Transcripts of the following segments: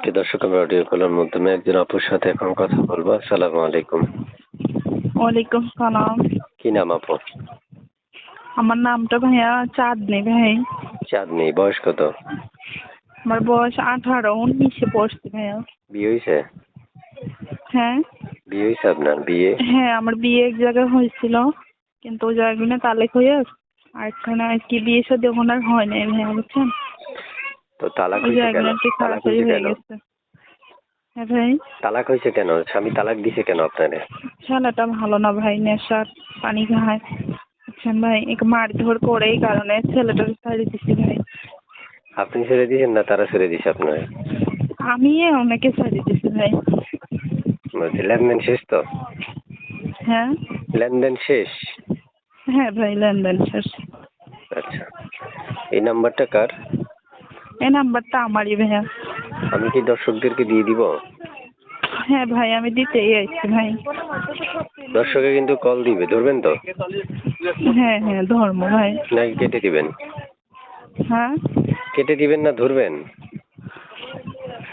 প্রিয় দর্শক আমরা অডিও কলের মাধ্যমে একজন আপুর সাথে এখন কথা বলব। আসসালামু আলাইকুম। ওয়ালাইকুম সালাম। কি নাম আপু? আমার নামটা ভাইয়া চাঁদনি ভাই। চাঁদনি বয়স কত? আমার বয়স আঠারো উনিশে পড়ছি ভাইয়া। বিয়ে হয়েছে? হ্যাঁ। বিয়ে হয়েছে আপনার? বিয়ে? হ্যাঁ আমার বিয়ে এক জায়গায় হয়েছিল কিন্তু ওই জায়গায় তালেক হয়ে আর আর কি বিয়ে সাথে এখন আর হয় নাই ভাইয়া বুঝছেন? তো তালাক হয়েছে কেন? তালাক হয়েছে কেন? হ্যাঁ ভাই? তালাক হয়েছে কেন? স্বামী তালাক দিছে কেন আপনারে? ছেলেটা ভালো না ভাই নেশার পানি খায়। বুঝছেন ভাই? এক মারধর করে এই কারণে ছেলেটার ছাড়ি দিছি ভাই। আপনি ছেড়ে দিয়েছেন না তারা ছেড়ে দিছে আপনার? আমি অনেকে ছাড়ি দিছি ভাই। লেনদেন শেষ তো? হ্যাঁ? লেনদেন শেষ? হ্যাঁ ভাই লেনদেন শেষ। আচ্ছা। এই নাম্বারটা কার? এই নাম্বারটা আমারই ভাইয়া। আমি কি দর্শকদেরকে দিয়ে দিব? হ্যাঁ ভাই আমি দিতেই আইছি ভাই। দর্শকে কিন্তু কল দিবে ধরবেন তো? হ্যাঁ হ্যাঁ ধর্ম ভাই। নাকি কেটে দিবেন? হ্যাঁ? কেটে দিবেন না ধরবেন?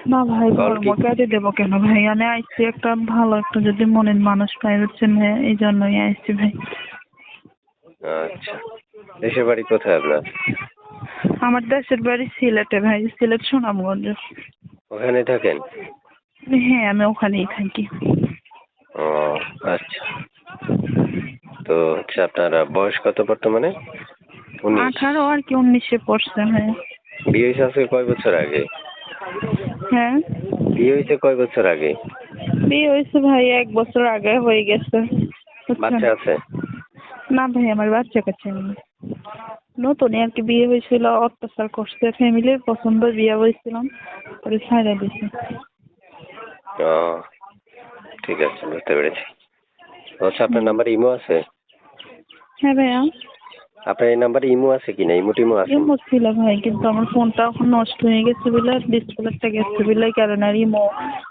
না ভাই কল ধর্ম কেটে দেবো কেন ভাই? আমি আইছি একটা ভালো একটা যদি মনের মানুষ পাই হচ্ছেন ভাই? এই জন্যই আইছি ভাই। আচ্ছা। দেশের বাড়ি কোথায় আপনার? আমার দেশের বাড়ি সিলেটে ভাই সিলেট সুনামগঞ্জ। ওখানে থাকেন? হ্যাঁ আমি ওখানেই থাকি। ও আচ্ছা। তো হচ্ছে আপনার বয়স কত বর্তমানে? আঠারো আর কি উনিশে পড়ছে ভাই। বিয়ে হয়েছে আজকে কয় বছর আগে? হ্যাঁ? বিয়ে হয়েছে কয় বছর আগে? বিয়ে হয়েছে ভাই এক বছর আগে হয়ে গেছে। বাচ্চা আছে? না ভাই আমার বাচ্চা কাচ্চা নেই। নতুনই আর কি বিয়ে হয়েছিল অত্যাচার করছে ফ্যামিলির পছন্দ বিয়ে হয়েছিলাম পরে ছাড়া দিছে। ও ঠিক আছে বুঝতে পেরেছি। আচ্ছা আপনার নাম্বারে ইমো আছে? হ্যাঁ ভাইয়া। আপনার এই নাম্বারে ইমো আছে কি না? ইমো টিমো আছে? ইমো ছিল ভাই কিন্তু আমার ফোনটা এখন নষ্ট হয়ে গেছে বলে ডিসপ্লেটা গেছে বলে কারণে আর ইমো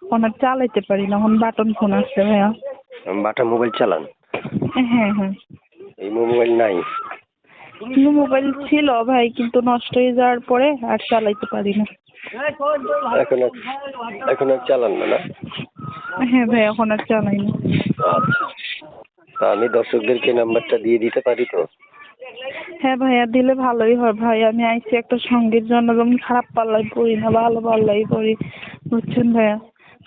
ফোন আর চালাইতে পারি না। এখন বাটন ফোন আছে ভাইয়া। বাটন মোবাইল চালান? হ্যাঁ হ্যাঁ। ইমো মোবাইল নাই? মোবাইল ছিল ভাই? কিন্তু নষ্ট হয়ে যাওয়ার পরে আর চালাইতে পারি না। এখন এখন আর চালান না না? হ্যাঁ ভাই এখন আর চালাই না। আচ্ছা। তা আমি দর্শকদেরকে নাম্বারটা দিয়ে দিতে পারি তো? হ্যাঁ ভাইয়া দিলে ভালোই হয় ভাই। আমি আইছি একটা সঙ্গীর জন্য আমি খারাপ পাল্লাই পড়ি না ভালো পাল্লাই পড়ি বুঝছেন ভাইয়া?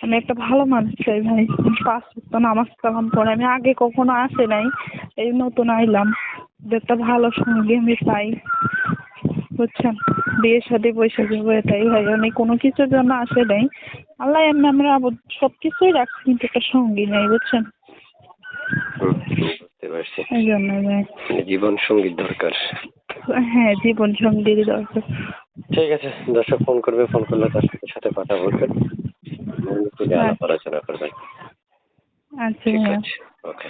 আমি একটা ভালো মানুষ চাই ভাই। পাঁচ ওয়াক্ত নামাজ কালাম পড়ে। আমি আগে কখনো আসে নাই এই নতুন আইলাম। একটা ভালো সঙ্গী আমি পাই বুঝছেন? বিয়ের সাথে বসে যাব এটাই হয়। আমি কোনো কিছুর জন্য আসে নাই। আল্লাহ এমনি আমরা সব কিছুই রাখছি কিন্তু একটা সঙ্গী নেই বুঝছেন? এই জন্য ভাই জীবন সঙ্গীর দরকার। হ্যাঁ জীবন সঙ্গীরই দরকার। ঠিক আছে দর্শক ফোন করবে ফোন করলে তার সাথে কথা বলবেন। আলাপ আলোচনা করবেন। আচ্ছা ঠিক আছে ওকে।